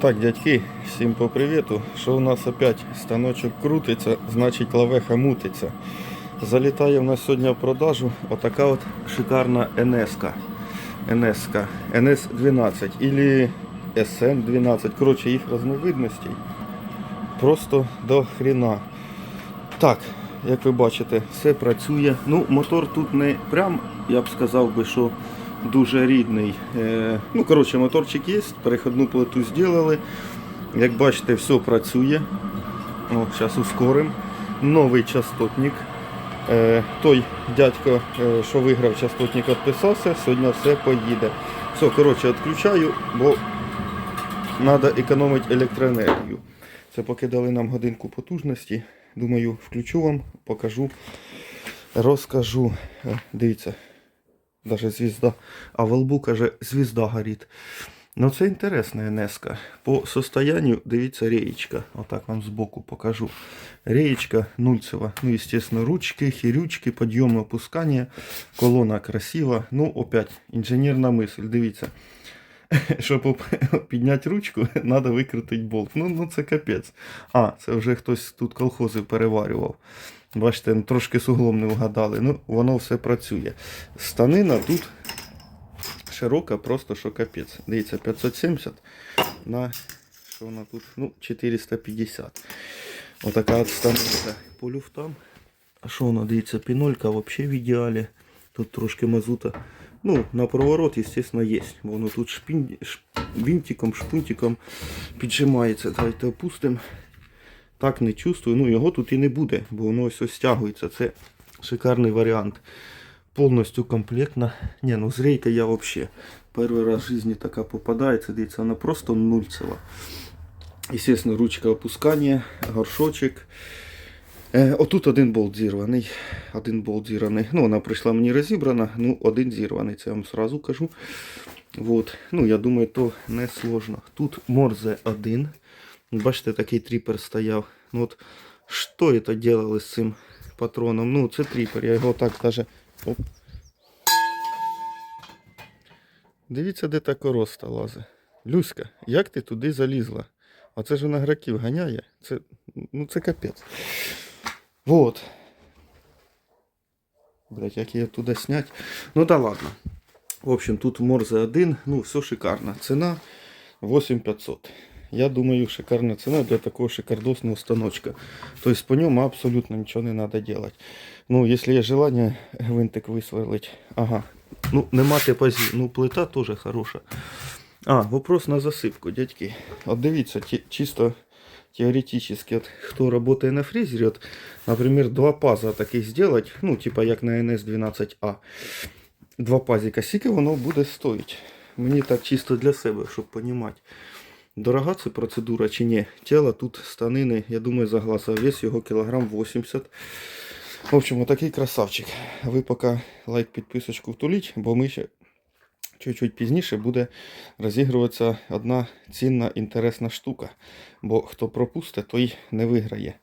Так, дядьки, всім по привіту. Що у нас опять станочок крутиться, значить лавеха мутиться. Залітає в нас сьогодні в продажу отака от шикарна НСК. НСК, НС-12 или СН-12. Коротше, їх різновидностей просто до хрена. Так, як ви бачите, все працює. Ну, мотор тут не прям, я б сказав би, що дуже рідний. Е, ну, коротше, моторчик є, переходну плиту зробили. Як бачите, все працює. О, зараз ускорим. Новий частотник. Е, той дядько, е, що виграв частотник, відписався, сьогодні все поїде. Все, коротше, відключаю, бо треба економити електроенергію. Це поки дали нам годинку потужності. Думаю, включу вам, покажу, розкажу. Дивіться, даже звізда. А в лбу каже, звізда горить. Ну це інтересна НСК. По состоянию, дивіться, реєчка. Отак вам збоку покажу. Реєчка нульцева. Ну, естественно, ручки, хірючки, підйоми, опускання. Колона красива. Ну, опять, інженерна мисль. Дивіться. Щоб підняти ручку, треба викрутити болт. Ну, ну це капець. А, це вже хтось тут колхози переварював. Бачите, трошки з углом не вгадали. Ну, воно все працює. Станина тут широка, просто що капець. Дивіться, 570 на що вона тут? Ну, 450. Отака от станина по люфтам. А що вона, дивіться, пінолька взагалі в ідеалі. Тут трошки мазута. Ну, на проворот, естественно, є. Воно тут шпін... ш... винтиком, шпунтиком піджимається. Давайте опустимо. Так не чувствую. Ну, його тут і не буде, бо воно ось ось стягується. Це шикарний варіант. Повністю комплектна. Ні, ну з я взагалі перший раз в житті така попадається. Дивіться, вона просто нульцева. Естественно, ручка опускання, горшочок. Е, отут один болт зірваний. Один болт зірваний. Ну, вона прийшла мені розібрана, ну, один зірваний, це я вам сразу кажу. Вот. Ну, я думаю, то не сложно. Тут Морзе 1. Бачите, такий тріпер стояв. Ну, от, що це делали з цим патроном? Ну, це тріпер, я його так даже. Оп. Дивіться, де та короста лазить. Люська, як ти туди залізла? А це ж вона граків ганяє. Це, ну, це капець. Вот. Блять, як її туди снять. Ну да ладно. В общем, тут Морзе 1, ну, все шикарно. Ціна 8500. Я думаю, шикарна ціна для такого шикардосного станочка. Тобто по ньому абсолютно нічого не треба делать. Ну, якщо є желання гвинтик висверлить. Ага. Ну, нема типазі. Ну, плита теж хороша. А, вопрос на засыпку, дядьки. От дивіться, чисто теоретически, от, хто работає на фрезере, от, например, два паза таких сделать, ну, типа як на NS12A, два пазика, скільки воно буде стоїть? Мені так чисто для себе, щоб понімати. Дорога це процедура чи ні? Тіло тут станини, я думаю, за вес його кілограм 80. В общем, отакий красавчик. Ви поки лайк, підписочку втуліть, бо ми ще чуть-чуть пізніше буде розігруватися одна цінна інтересна штука. Бо хто пропустить, той не виграє.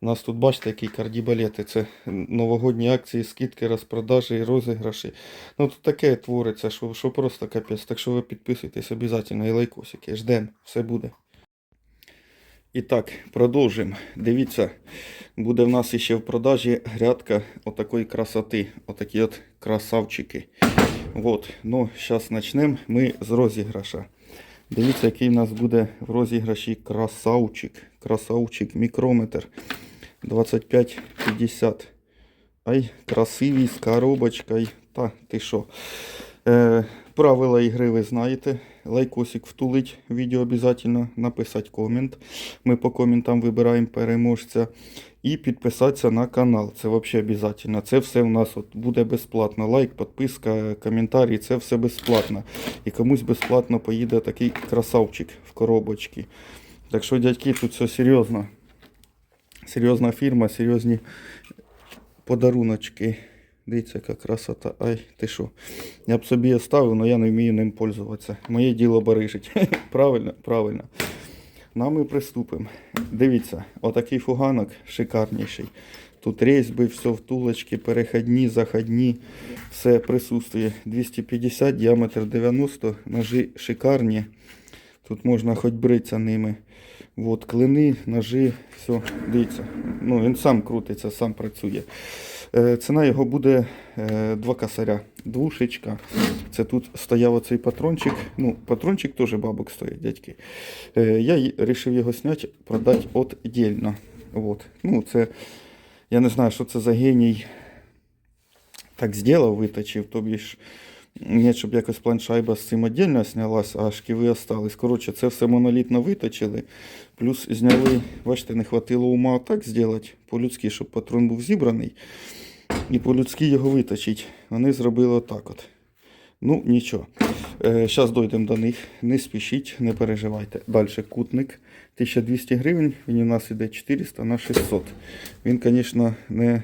У нас тут, бачите, які кардібалети. Це новогодні акції, скидки, розпродажі і розіграші. Ну тут таке твориться, що, що просто капець. Так що ви підписуйтесь обов'язково і лайкосики. Ждем, все буде. І так, продовжуємо. Дивіться, буде в нас ще в продажі грядка отакої красоти. Отакі от красавчики. Вот, ну, зараз почнемо ми з розіграша. Дивіться, який в нас буде в розіграші красавчик. Красавчик, мікрометр 25-50. Ай, красивий, з коробочкою. Та, ти що? Е, правила ігри ви знаєте. Лайкосик втулить відео обов'язково, написати комент. Ми по коментам вибираємо переможця. І підписатися на канал. Це взагалі обов'язково. Це все в нас от буде безплатно. Лайк, підписка, коментарі, це все безплатно. І комусь безплатно поїде такий красавчик в коробочці. Так що, дядьки, тут все серйозно. Серйозна фірма, серйозні подаруночки. Дивіться, яка красота. Ай, ти що? Я б собі оставив, але я не вмію ним пользуватися. Моє діло барижить. правильно? Правильно. Ну, а ми приступимо. Дивіться, отакий фуганок шикарніший. Тут різьби, все втулочки, переходні, заходні, все присутствує. 250, діаметр 90, ножі шикарні. Тут можна хоч бритися ними. От, клини, ножи, все, дивіться. Ну, він сам крутиться, сам працює. Е, ціна його буде е, 2 косаря. Двушечка. Це тут стояв оцей патрончик. Ну, патрончик теж бабок стоїть, дядьки. Е, я вирішив його зняти, продати отдельно. От. Ну, це, я не знаю, що це за геній так зробив, виточив, тобі ж ні, щоб якось планшайба з цим віддільно знялась, а шківи остались. Коротше, це все монолітно виточили. Плюс зняли, бачите, не хватило ума так зробити, по-людськи, щоб патрон був зібраний. І по-людськи його виточити. Вони зробили отак от. Ну, нічого. Зараз дійдемо до них. Не спішіть, не переживайте. Далі кутник 1200 гривень. Він у нас іде 400 на 600. Він, звісно, не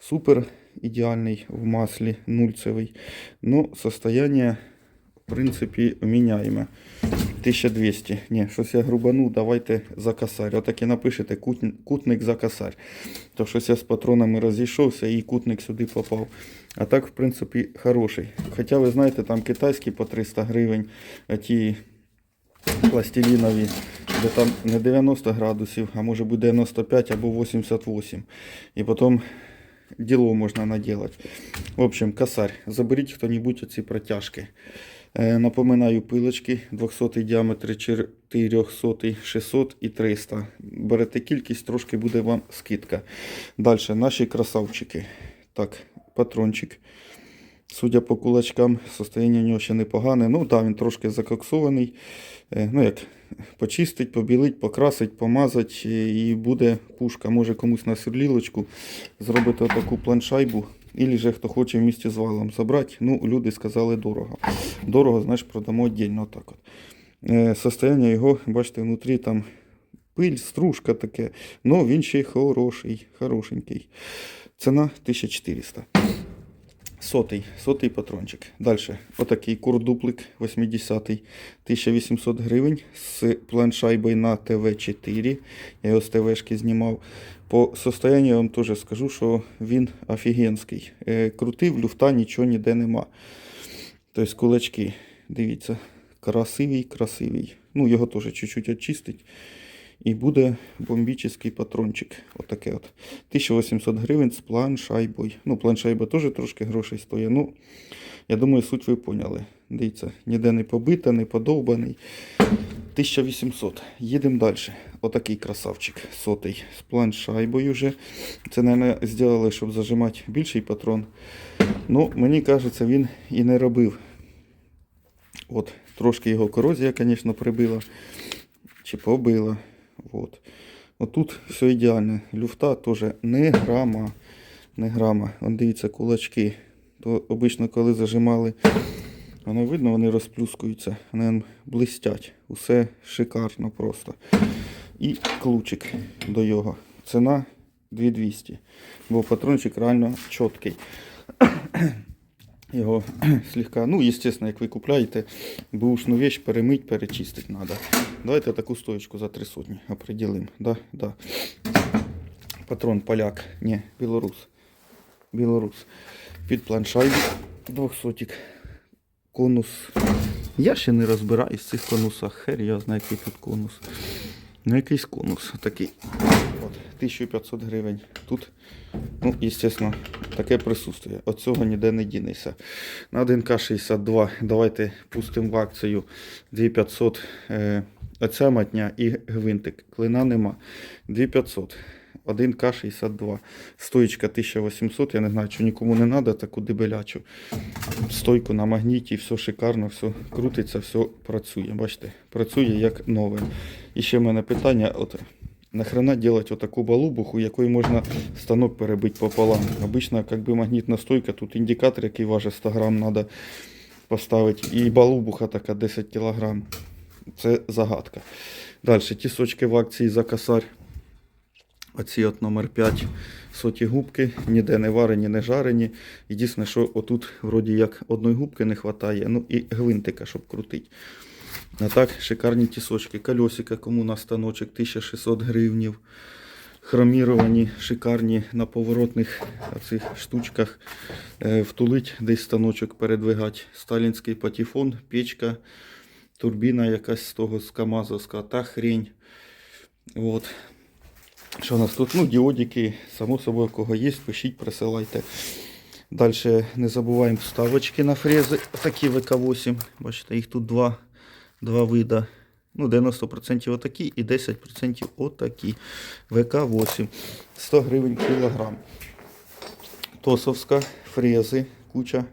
супер ідеальний в маслі, нульцевий. Но состояние, в принципі, міняємо. 1200. Ні, щось я грубану, давайте за косарь. Отак і напишете кут- кутник за косарь. То щось я з патронами розійшовся і кутник сюди попав. А так, в принципі, хороший. Хоча ви знаєте, там китайські по 300 гривень, а ті пластилінові, де там не 90 градусів, а може бути 95 або 88. І потім діло можна наділати. В общем, косарь. Заберіть хто-небудь оці протяжки. Е, напоминаю, пилочки 200 діаметр, 400, 600 і 300. Берете кількість, трошки буде вам скидка. Далі, наші красавчики. Так, патрончик. Судя по кулачкам, состояння у нього ще непогане. Ну, так, він трошки закоксований. Е, Ну, як почистить, побілить, покрасить, помазать е, і буде пушка. Може комусь на сверлілочку зробити таку планшайбу. Ілі же хто хоче в місті з валом забрати. Ну, люди сказали дорого. Дорого, знаєш, продамо віддільно так от. Е, Состояння його, бачите, внутрі там пиль, стружка таке. Ну, він ще й хороший, хорошенький. Ціна 1400. Сотий, сотий патрончик. Далі, отакий курдуплик 80-й, 1800 гривень з планшайбою на ТВ4. Я його з ТВшки знімав. По состоянню я вам теж скажу, що він офігенський. Е, крутив, люфта нічого ніде нема. Тобто кулачки, дивіться, красивий, красивий. Ну, його теж чуть-чуть очистить. І буде бомбічний патрончик. Отаке от. 1800 гривень з планшайбою. Ну, планшайба теж трошки грошей стоїть. Ну, я думаю, суть ви поняли. Дивіться, ніде не побита, не подовбаний. 1800. Їдемо далі. Отакий красавчик сотий з планшайбою вже. Це, мабуть, зробили, щоб зажимати більший патрон. Ну, мені кажеться, він і не робив. От, трошки його корозія, звісно, прибила. Чи побила. От. Отут все ідеально. Люфта теж не грама. Не грама. Вон дивіться, кулачки. То обично, коли зажимали, воно видно, вони розплюскуються, вони блистять. Усе шикарно просто. І ключик до його. Ціна 2200. Бо патрончик реально чіткий. Його слегка, ну, естественно, як ви купляєте, бушну вещь перемить, перечистити треба. Давайте таку стоечку за три сотні определим. Да? Да. Патрон поляк, ні, білорус. Білорус. Під планшайбу 200 конус. Я ще не розбираюсь в цих конусах. Хер я знаю, який тут конус. Ну, якийсь конус такий. От, 1500 гривень. Тут, ну, естественно, таке присутствує. От цього ніде не дінешся. На 1К62 давайте пустимо в акцію 2500. Е, оця матня і гвинтик. Клина нема. 2500. 1К62. Стоїчка 1800. Я не знаю, чи нікому не треба таку дебелячу. Стойку на магніті, все шикарно, все крутиться, все працює. Бачите, працює як нове. І ще в мене питання: от нахрена делать отаку балубуху, якою можна станок перебити пополам. Обично, як би магнітна стойка, тут індикатор, який важить 100 грам, треба поставити. І балубуха така 10 кілограм. Це загадка. Далі, тісочки в акції за косарь. Оці от номер 5 соті губки, ніде не варені, не жарені. Єдине, що отут вроді як одної губки не вистачає, ну і гвинтика, щоб крутити. А так, шикарні тісочки. Кольосика, кому на станочок 1600 гривнів. Хроміровані, шикарні на поворотних оцих штучках. Е, втулить десь станочок передвигати. Сталінський патефон, печка. турбіна якась з того з Камазовська, та хрень. От. Що у нас тут? Ну, діодики, само собою, кого є, пишіть, присилайте. Далі не забуваємо вставочки на фрези. Такі ВК8. Бачите, їх тут два, два вида. Ну, 90% отакі і 10% отакі. ВК8. 100 гривень кілограм. Тосовська фрези, куча.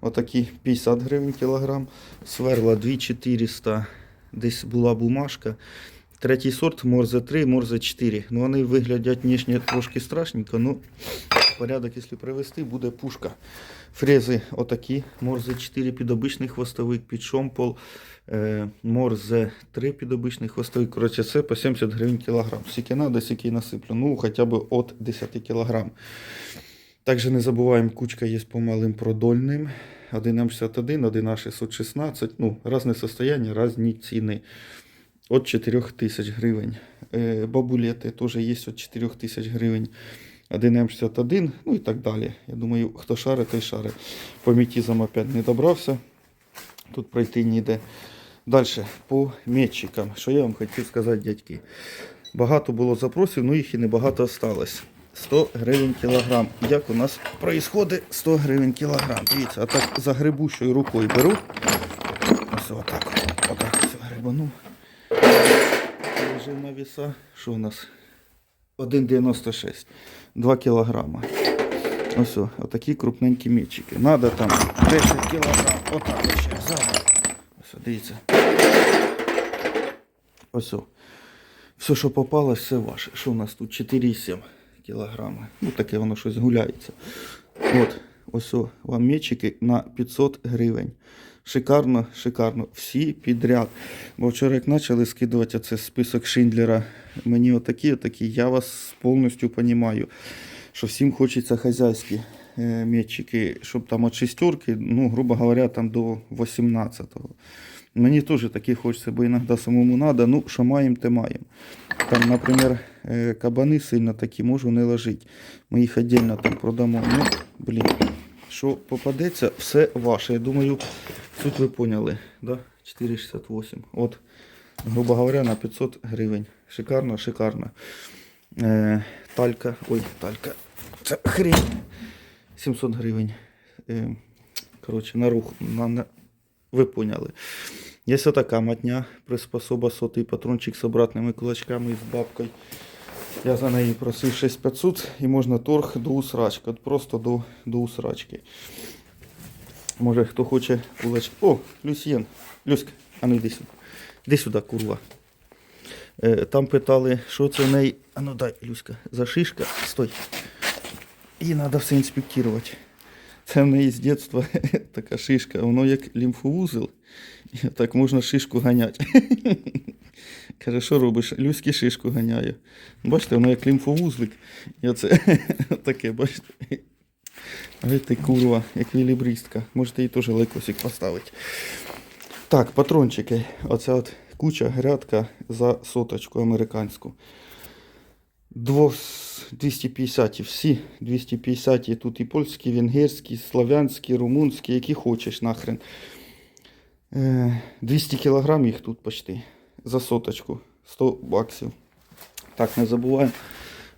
Отакі 50 гривень кілограм. Сверла 2400. Десь була бумажка. Третій сорт Морзе 3, Морзе 4. Ну, вони виглядять внешне трошки страшненько, ну порядок, якщо привести, буде пушка. Фрези отакі. Морзе 4 під обичний хвостовик, під шомпол. Е, Морзе 3 під обичний хвостовик. Коротше, це по 70 гривень кілограм. Скільки надо, стільки й насиплю. Ну, хоча б від 10 кілограм. Також не забуваємо, кучка є по малим продольним. 1М61, 1А616. Ну, різне состояння, різні ціни. От 4 тисяч гривень. Е, бабулети теж є від 4 тисяч гривень. 1М61, ну і так далі. Я думаю, хто шарить, той шарить. По метізам опять не добрався. Тут пройти ніде. Далі, по метчикам. Що я вам хотів сказати, дядьки. Багато було запросів, ну їх і небагато осталось. 100 гривень кілограм. Як у нас проїсходить 100 гривень кілограм. Дивіться, а так загребущою рукою беру. Ось отак. Отак все грибану. Положив на віса. Що у нас? 1,96. 2 кілограма. Ось, отакі крупненькі мічики. Надо там 10 кілограм. Отак ще зараз. Ось, дивіться. Ось. Все, що попалось, все ваше. Що у нас тут? 4,7 кілограми. Ну, таке воно щось гуляється. От, ось вам мечики на 500 гривень. Шикарно, шикарно. Всі підряд. Бо вчора як почали скидувати це список Шиндлера, мені отакі, отакі, я вас повністю розумію, що всім хочеться хазяйські е, метчики, щоб там від шестерки, ну, грубо говоря, там до 18-го. Мені теж такі хочеться, бо іноді самому треба. Ну, що маємо, те маємо. Там, наприклад, е, кабани сильно такі можу не ложити. Ми їх віддільно там продамо. Ну, блін, що попадеться, все ваше. Я думаю, суть ви поняли. Да? 4,68. От, грубо говоря, на 500 гривень. Шикарно, шикарно. Е, талька, ой, талька. Це хрень. 700 гривень. Е, коротше, на рух. На, на... Ви поняли. Є така матня, приспособа сотий патрончик з обратними кулачками і з бабкою. Я за неї просив 6500 і можна торг до усрачки. От просто до, до усрачки. Може хто хоче кулачки. О, Люсьєн. Люська, а ну йди сюди. Іди сюди, курва. Е, там питали, що це в неї. А ну дай, Люська, за шишка. Стой. Її треба все інспектувати. Це в неї з дитинства така шишка, воно як лімфовузел. Так можна шишку ганяти. Каже, що робиш? Люськи шишку ганяю. Бачите, воно як лімфовузлик. І оце таке, бачите. Ти курва, як вілібристка. Можете їй теж лайкосик поставити. Так, патрончики. Оце от куча грядка за соточку американську. 250 всі 250 тут і польські, і венгерські, і славянські, і румунські, які хочеш нахрен. Е, 200 кілограм їх тут почти. За соточку. 100 баксів. Так, не забуваємо.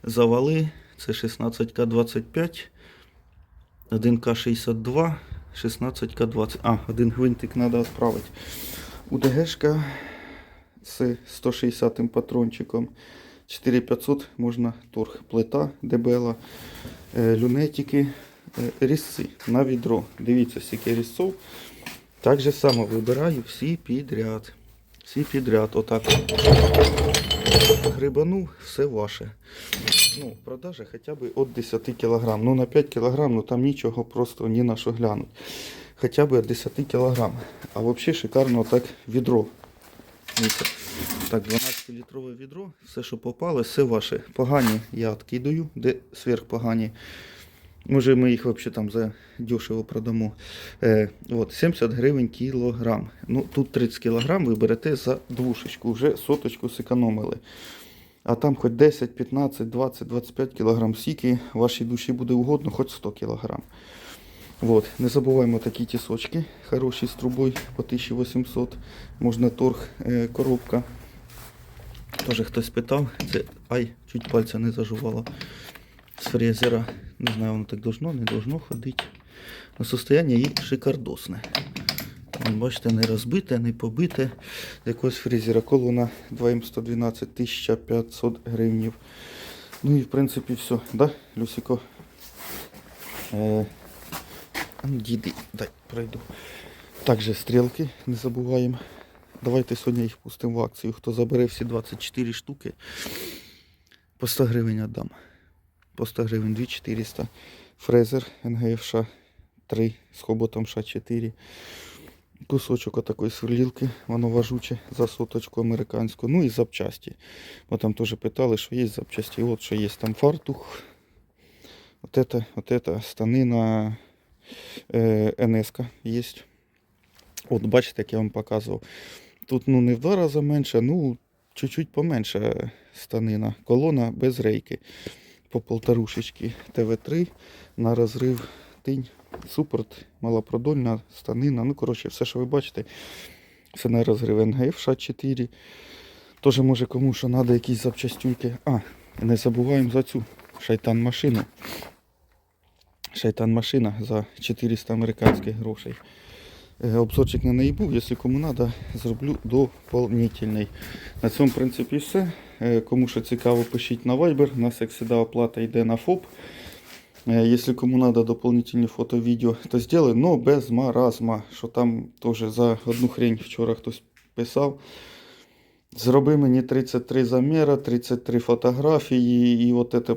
Завали. Це 16К25. 1К62. 16К20. А, один гвинтик треба відправити. УДГшка з 160 патрончиком. 4500 можна торг. Плита дебела, е, люнетики, е, різці на відро. Дивіться, скільки різців. Так же само вибираю всі підряд. Всі підряд. Отак. Грибанув, все ваше. Ну, продажа хоча б від 10 кг. Ну на 5 кг, ну там нічого просто ні на що глянуть. Хоча б від 10 кг. А взагалі шикарно так відро. Так, 12-літрове відро, все, що попало, все ваше. Погані я відкидаю, де сверхпогані. Може ми їх взагалі там за дешево продамо. Е, от, 70 гривень кілограм. Ну, тут 30 кілограм ви берете за двушечку, вже соточку зекономили. А там хоч 10, 15, 20, 25 кілограм, скільки вашій душі буде угодно, хоч 100 кілограм. Вот. Не забуваємо такі тісочки, хороші з трубою по 1800. Можна торг, е, коробка. Тоже хтось питав. Це ай, чуть пальця не зажувало. З фрезера. Не знаю, воно так должно, не должно ходити. Но состояние її шикардосне. Бачите, не розбите, не побите. Якогось фрезера. Колона 2М112 1500 гривнів. Ну і в принципі все. Да, Люсіко? Е, ну, діди, дай пройду. Також стрілки не забуваємо. Давайте сьогодні їх пустимо в акцію. Хто забере всі 24 штуки, по 100 гривень віддам. По 100 гривень 2400. Фрезер НГФШ 3 з хоботом Ш4. Кусочок отакої сверлілки, воно важуче за соточку американську. Ну і запчасті. Бо там теж питали, що є запчасті. От що є там фартух. Вот это, вот это станина е, НС є. От бачите, як я вам показував. Тут ну не в два рази менше, ну чуть-чуть поменше станина. Колона без рейки. По полторушечки ТВ3 на розрив тинь, супорт, малопродольна станина. Ну, коротше, все, що ви бачите, це на розрив НГФ ША4. Теж може кому що треба якісь запчастюльки. А, не забуваємо за цю шайтан машину. Шайтан машина за 400 американських грошей. Е, Обзорчик на неї був, якщо кому треба, зроблю доповнительний. На цьому в принципі все. Е, Кому що цікаво, пишіть на Viber. У нас, як завжди, оплата йде на ФОП. Е, Якщо кому треба доповнительні фото, відео, то зроблю, но без маразма. Що там теж за одну хрень вчора хтось писав. Зроби мені 33 заміра, 33 фотографії, і от це,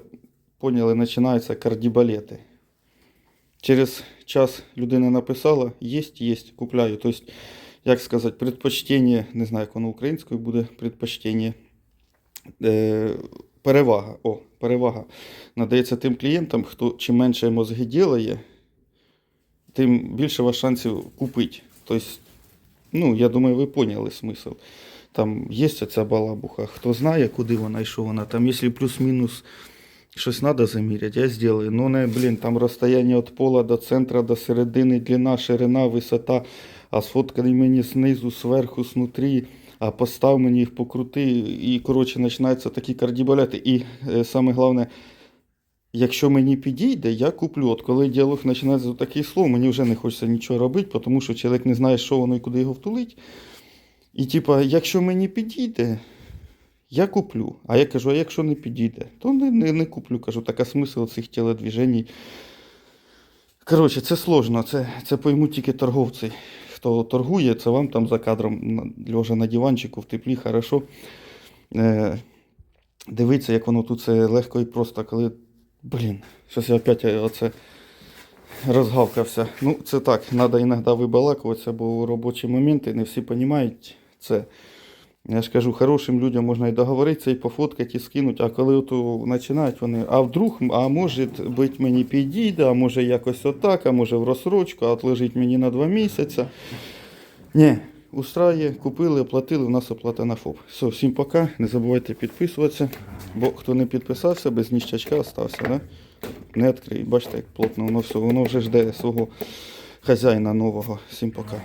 поняли, починаються кардібалети. Через час людина написала, єсть, єсть, купляю. Тобто, як сказати, предпочтення, не знаю, як воно українською буде, предпочтення. Е, перевага. О, перевага. Надається тим клієнтам, хто чим менше мозги ділає, тим більше у вас шансів купити. Тобто, ну, я думаю, ви поняли смисл. Там є ця балабуха, хто знає, куди вона і що вона. Там, якщо плюс-мінус щось треба заміряти, я зроблю. Ну, не, блін, там розстояння від пола до центра, до середини, длина, ширина, висота, а сфоткай мені знизу, зверху, снутрі, а постав мені їх покрути. І, коротше, починаються такі кардібалети. І е, саме головне, якщо мені підійде, я куплю. От коли діалог починається з таких слов, мені вже не хочеться нічого робити, тому що чоловік не знає, що воно і куди його втулить. І типа, якщо мені підійде, я куплю. А я кажу, а якщо не підійде, то не, не, не куплю. Кажу, така смисл цих телодвіжень. Коротше, це сложно, це, це поймуть тільки торговці. Хто торгує, це вам там за кадром лежа на диванчику в теплі, хорошо. Е, дивіться, як воно тут це легко і просто, коли. Блін, щось я опять оце розгавкався. Ну, це так, треба іноді вибалакуватися, бо робочі моменти не всі розуміють це. Я ж кажу, хорошим людям можна і договоритися, і пофоткати, і скинути, а коли ото починають вони, а вдруг, а може бути мені підійде, а може якось отак, а може в розсрочку, а от лежить мені на два місяці. Ні, устрає, купили, оплатили, у нас оплата на ФОП. Все, всім пока, не забувайте підписуватися, бо хто не підписався, без ніщачка остався, да? не відкрий. Бачите, як плотно воно все, воно вже жде свого хазяїна нового. Всім пока.